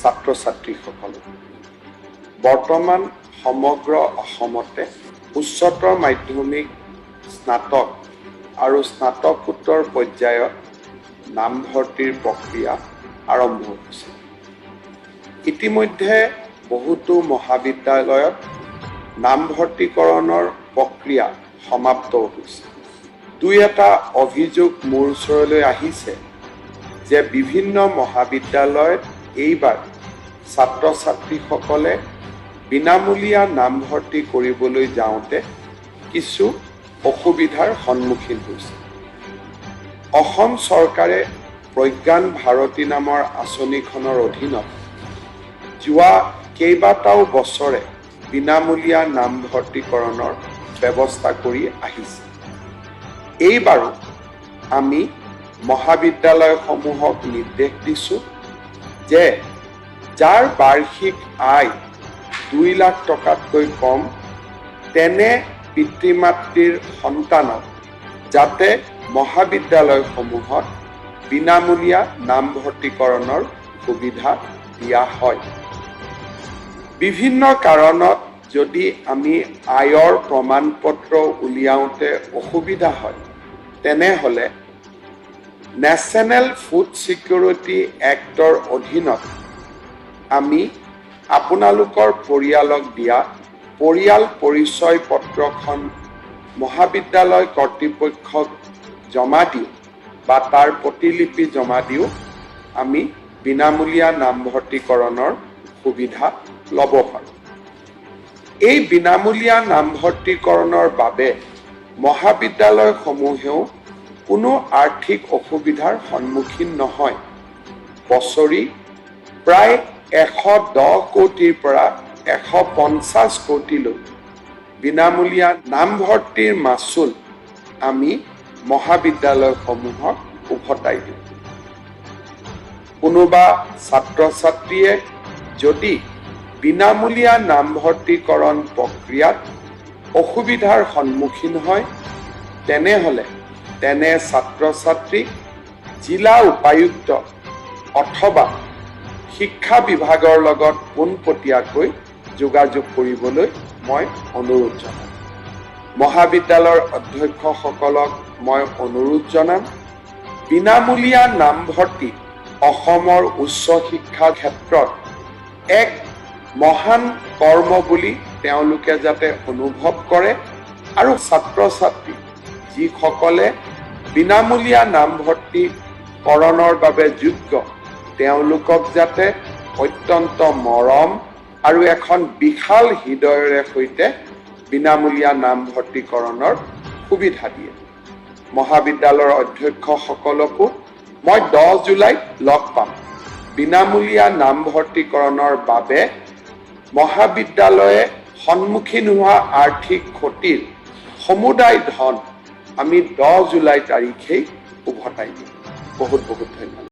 ছাত্ৰ ছাত্ৰীসকল বৰ্তমান সমগ্ৰ অসমতে উচ্চতৰ মাধ্যমিক স্নাতক আৰু স্নাতকোত্তৰ পৰ্যায়ত নামভৰ্তিৰ প্ৰক্ৰিয়া আৰম্ভ হৈছে। ইতিমধ্যে বহুতো মহাবিদ্যালয়ত নামভৰ্তিকৰণৰ প্ৰক্ৰিয়া সমাপ্ত হৈছে। দুই এটা অভিযোগ মোৰ ওচৰলৈ আহিছে যে বিভিন্ন মহাবিদ্যালয়ত এইবাৰ ছাত্ৰ ছাত্ৰীসকলে বিনামূলীয়া নামভৰ্তি কৰিবলৈ যাওঁতে কিছু অসুবিধাৰ সন্মুখীন হৈছে। অসম চৰকাৰে প্ৰজ্ঞান ভাৰতী নামৰ আঁচনিখনৰ অধীনত যোৱা কেইবাটাও বছৰে বিনামূলীয়া নামভৰ্তিকৰণৰ ব্যৱস্থা কৰি আহিছে। এইবাৰো আমি মহাবিদ্যালয়সমূহক নিৰ্দেশ দিছোঁ যে, যাৰ বাৰ্ষিক আয় দুই লাখ টকাতকৈ কম, তেনে পিতৃ মাতৃৰ সন্তানক যাতে মহাবিদ্যালয়সমূহত বিনামূলীয়া নামভৰ্তিকৰণৰ সুবিধা দিয়া হয়। বিভিন্ন কাৰণত যদি আমি আয়ৰ প্ৰমাণ পত্ৰ উলিয়াওঁতে অসুবিধা হয়, তেনেহ'লে নেশ্যনেল ফুড ছিকিউৰিটি এক্টৰ অধীনত আমি আপোনালোকৰ পৰিয়ালক দিয়া পৰিয়াল পৰিচয় পত্ৰখন মহাবিদ্যালয় কৰ্তৃপক্ষক জমা দিওঁ বা তাৰ প্ৰতিলিপি জমা দিওঁ আমি বিনামূলীয়া নামভৰ্তিকৰণৰ সুবিধা ল'ব পাৰোঁ। এই বিনামূলীয়া নামভৰ্তিকৰণৰ বাবে মহাবিদ্যালয়সমূহেও কোনো আৰ্থিক অসুবিধাৰ সন্মুখীন নহয়। বছৰি প্ৰায় এশ দহ কোটিৰ পৰা এশ পঞ্চাছ কোটিলৈ বিনামূলীয়া নামভৰ্তিৰ মাচুল আমি মহাবিদ্যালয়সমূহক উভতাই দিওঁ। কোনোবা ছাত্ৰ ছাত্ৰীয়ে যদি বিনামূলীয়া নামভৰ্তিকৰণ প্ৰক্ৰিয়াত অসুবিধাৰ সন্মুখীন হয় তেনেহ'লে তেনে ছাত্ৰ ছাত্ৰীক জিলা উপায়ুক্ত অথবা শিক্ষা বিভাগৰ লগত পোনপটীয়াকৈ যোগাযোগ কৰিবলৈ মই অনুৰোধ জনাম। মহাবিদ্যালয়ৰ অধ্যক্ষসকলক মই অনুৰোধ জনাম বিনামূলীয়া নামভৰ্তি অসমৰ উচ্চ শিক্ষাৰ ক্ষেত্ৰত এক মহান কৰ্ম বুলি তেওঁলোকে যাতে অনুভৱ কৰে আৰু ছাত্ৰ ছাত্ৰী যিসকলে বিনামূলীয়া নামভৰ্তিকৰণৰ বাবে যোগ্য। তেওঁলোকক যাতে অত্যন্ত মৰম আৰু এখন বিশাল হৃদয়ৰে সৈতে বিনামূলীয়া নামভৰ্তিকৰণৰ সুবিধা দিয়ে। মহাবিদ্যালয়ৰ অধ্যক্ষসকলকো মই দহ জুলাইত লগ পাম। বিনামূলীয়া নামভৰ্তিকৰণৰ বাবে মহাবিদ্যালয়ে সন্মুখীন হোৱা আৰ্থিক ক্ষতিৰ সমুদায় ধন আমি দহ জুলাই তাৰিখেই উভতাই দিম বহুত বহুত ধন্যবাদ।